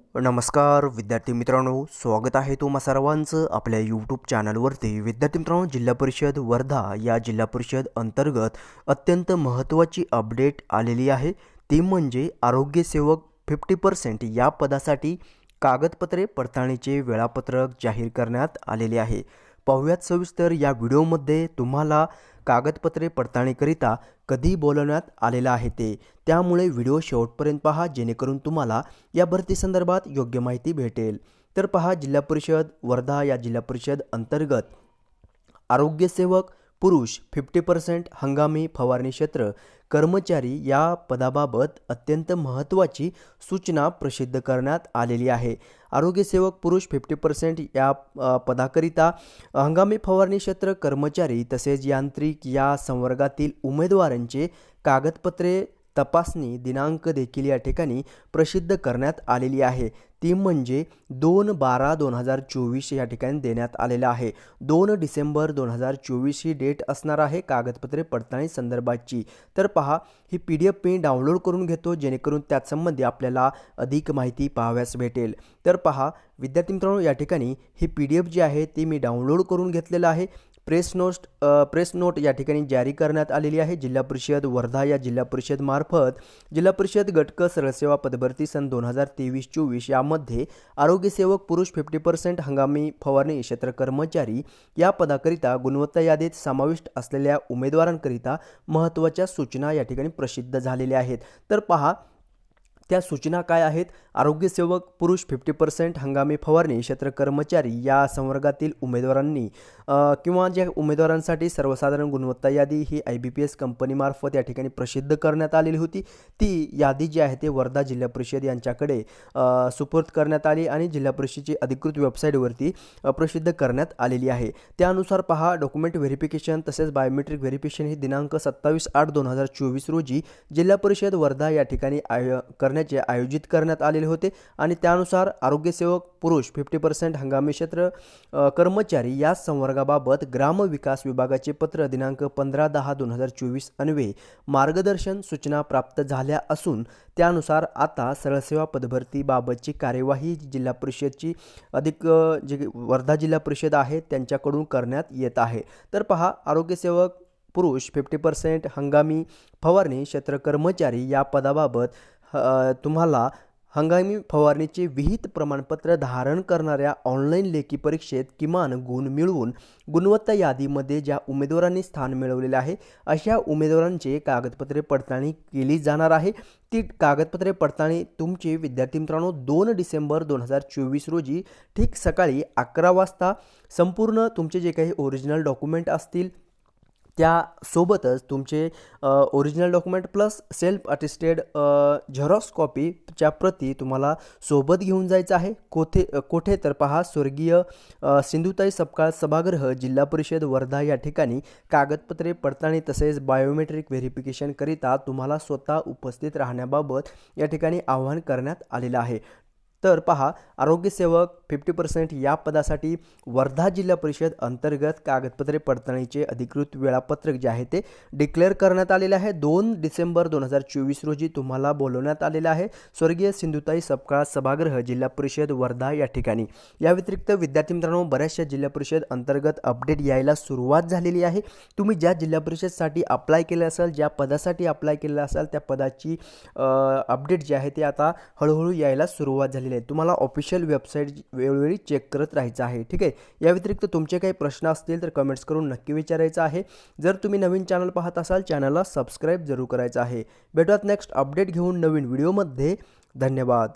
नमस्कार विद्यार्थी मित्रांनो स्वागत आहे तुम्हा सर्वांचं आपल्या यूट्यूब चॅनलवरती विद्यार्थी मित्रांनो जिल्हा परिषद वर्धा या जिल्हा परिषद अंतर्गत अत्यंत महत्त्वाची अपडेट आलेली आहे. ती म्हणजे आरोग्यसेवक फिफ्टी पर्सेंट या पदासाठी कागदपत्रे पडताळणीचे वेळापत्रक जाहीर करण्यात आलेले आहे. पाहुयात सविस्तर या व्हिडिओमध्ये तुम्हाला कागदपत्रे पडताळणीकरिता कधी बोलवण्यात आलेलं आहे ते. त्यामुळे व्हिडिओ शेवटपर्यंत पहा जेणेकरून तुम्हाला या भरतीसंदर्भात योग्य माहिती भेटेल. तर पहा जिल्हा परिषद वर्धा या जिल्हा परिषद अंतर्गत आरोग्यसेवक पुरुष फिफ्टी पर्सेंट हंगामी फवारणी क्षेत्र कर्मचारी या पदाबाबत अत्यंत महत्त्वाची सूचना प्रसिद्ध करण्यात आलेली आहे. आरोग्यसेवक पुरुष फिफ्टी पर्सेंट या पदाकरिता हंगामी फवारणी क्षेत्र कर्मचारी तसेच यांत्रिक या संवर्गातील उमेदवारांचे कागदपत्रे तपासणी दिनांक देखील या ठिकाणी प्रसिद्ध करण्यात आलेली आहे. ती म्हणजे दोन बारा दोन हजार चोवीस या ठिकाणी देण्यात आलेलं आहे. दोन डिसेंबर दोन हजार चोवीस ही डेट असणार आहे कागदपत्रे पडताळणी संदर्भाची. तर पहा ही पी डी एफ मी डाउनलोड करून घेतो जेणेकरून त्यासंबंधी आपल्याला अधिक माहिती पाहाव्यास भेटेल. तर पहा विद्यार्थी मित्रांनो या ठिकाणी ही पी डी एफ जी आहे ती मी डाउनलोड करून घेतलेलं आहे. प्रेस नोट प्रेस नोट या ठिकाणी जारी करण्यात आलेली आहे. जिल्हा परिषद वर्धा या जिल्हा परिषदमार्फत जिल्हा परिषद गटक सरळसेवा पदभरती सन दोन हजार तेवीस चोवीस यामध्ये आरोग्यसेवक पुरुष फिफ्टी पर्सेंट हंगामी फवारणी क्षेत्र कर्मचारी या पदाकरिता गुणवत्ता यादीत समाविष्ट असलेल्या उमेदवारांकरिता महत्त्वाच्या सूचना या ठिकाणी प्रसिद्ध झालेल्या आहेत. तर पहा त्या सूचना काय आहेत? आरोग्यसेवक पुरुष फिफ्टी पर्सेंट हंगामी फवारणी क्षेत्र कर्मचारी या संवर्गातील उमेदवारांनी किंवा ज्या उमेदवारांसाठी सर्वसाधारण गुणवत्ता यादी ही आय बी पी एस कंपनीमार्फत या ठिकाणी प्रसिद्ध करण्यात आलेली होती. ती यादी जी आहे ते वर्धा जिल्हा परिषद यांच्याकडे सुपूर्द करण्यात आली आणि जिल्हा परिषदेची अधिकृत वेबसाईटवरती प्रसिद्ध करण्यात आलेली आहे. त्यानुसार पहा डॉक्युमेंट व्हेरिफिकेशन तसेच बायोमेट्रिक व्हेरिफिकेशन ही दिनांक सत्तावीस आठ दोन हजार चोवीस रोजी जिल्हा परिषद वर्धा या ठिकाणी आय करण्याचे आयोजित करण्यात आलेले होते आणि त्यानुसार आरोग्यसेवक पुरुष फिफ्टी पर्सेंट हंगामी क्षेत्र कर्मचारी या संवर्गाबाबत ग्रामविकास विभागाचे पत्र दिनांक पंधरा दहा दोन हजार चोवीस अन्वे मार्गदर्शन सूचना प्राप्त झाल्या असून त्यानुसार आता सरळसेवा पदभरतीबाबतची कार्यवाही जिल्हा परिषदची अधिक जे वर्धा जिल्हा परिषद आहे त्यांच्याकडून करण्यात येत आहे. तर पहा आरोग्यसेवक पुरुष फिफ्टी पर्सेंट हंगामी फवारणी क्षेत्र कर्मचारी या पदाबाबत ह तुम्हाला हंगामी फवारणीचे विहित प्रमाणपत्र धारण करणाऱ्या ऑनलाईन लेखी परीक्षेत किमान गुण मिळवून गुणवत्ता यादीमध्ये ज्या उमेदवारांनी स्थान मिळवलेले आहे अशा उमेदवारांचे कागदपत्रे पडताळणी केली जाणार आहे. ती कागदपत्रे पडताळणी तुमचे विद्यार्थी मित्रांनो दोन डिसेंबर दोन हजार चोवीस रोजी ठीक सकाळी अकरा वाजता संपूर्ण तुमचे जे काही ओरिजिनल डॉक्युमेंट असतील त्यासोबतच तुमचे original document plus self attested xerox कॉपीच्या प्रती तुम्हाला सोबत घेऊन जायचं आहे. कोठे कोठे तर पहा स्वर्गीय सिंधुताई सपकाळ सभागृह जिल्हा परिषद वर्धा या ठिकाणी कागदपत्रे पडताळणी तसेच बायोमेट्रिक व्हेरिफिकेशनकरिता तुम्हाला स्वतः उपस्थित राहण्याबाबत या ठिकाणी आवाहन करण्यात आलेलं आहे. तर पहा आरोग्यसेवक फिफ्टी पर्सेंट या पदासाठी वर्धा जिल्हा परिषद अंतर्गत कागदपत्रे पडताळणीचे अधिकृत वेळापत्रक जे आहे ते डिक्लेअर करण्यात आलेले आहे. दोन डिसेंबर दोन हजार चोवीस रोजी तुम्हाला बोलवण्यात आलेलं आहे. स्वर्गीय सिंधुताई सपकाळ सभागृह जिल्हा परिषद वर्धा या ठिकाणी. या व्यतिरिक्त विद्यार्थी मित्रांनो बऱ्याचशा जिल्हा परिषद अंतर्गत अपडेट यायला सुरुवात झालेली आहे. तुम्ही ज्या जिल्हा परिषदसाठी अप्लाय केलं असाल ज्या पदासाठी अप्लाय केलं असाल त्या पदाची अपडेट जी आहे ते आता हळूहळू यायला सुरुवात झालेली आहे. तुम्हाला ऑफिशियल वेबसाईट वेळोवेळी चेक करत राहायचं आहे. ठीक आहे? या व्यतिरिक्त तुमचे काही प्रश्न असतील तर कमेंट्स करून नक्की विचारायचं आहे. जर तुम्ही नवीन चॅनल पाहत असाल चॅनलला सबस्क्राईब जरूर करायचं आहे. भेटूयात नेक्स्ट अपडेट घेऊन नवीन व्हिडिओमध्ये धन्यवाद.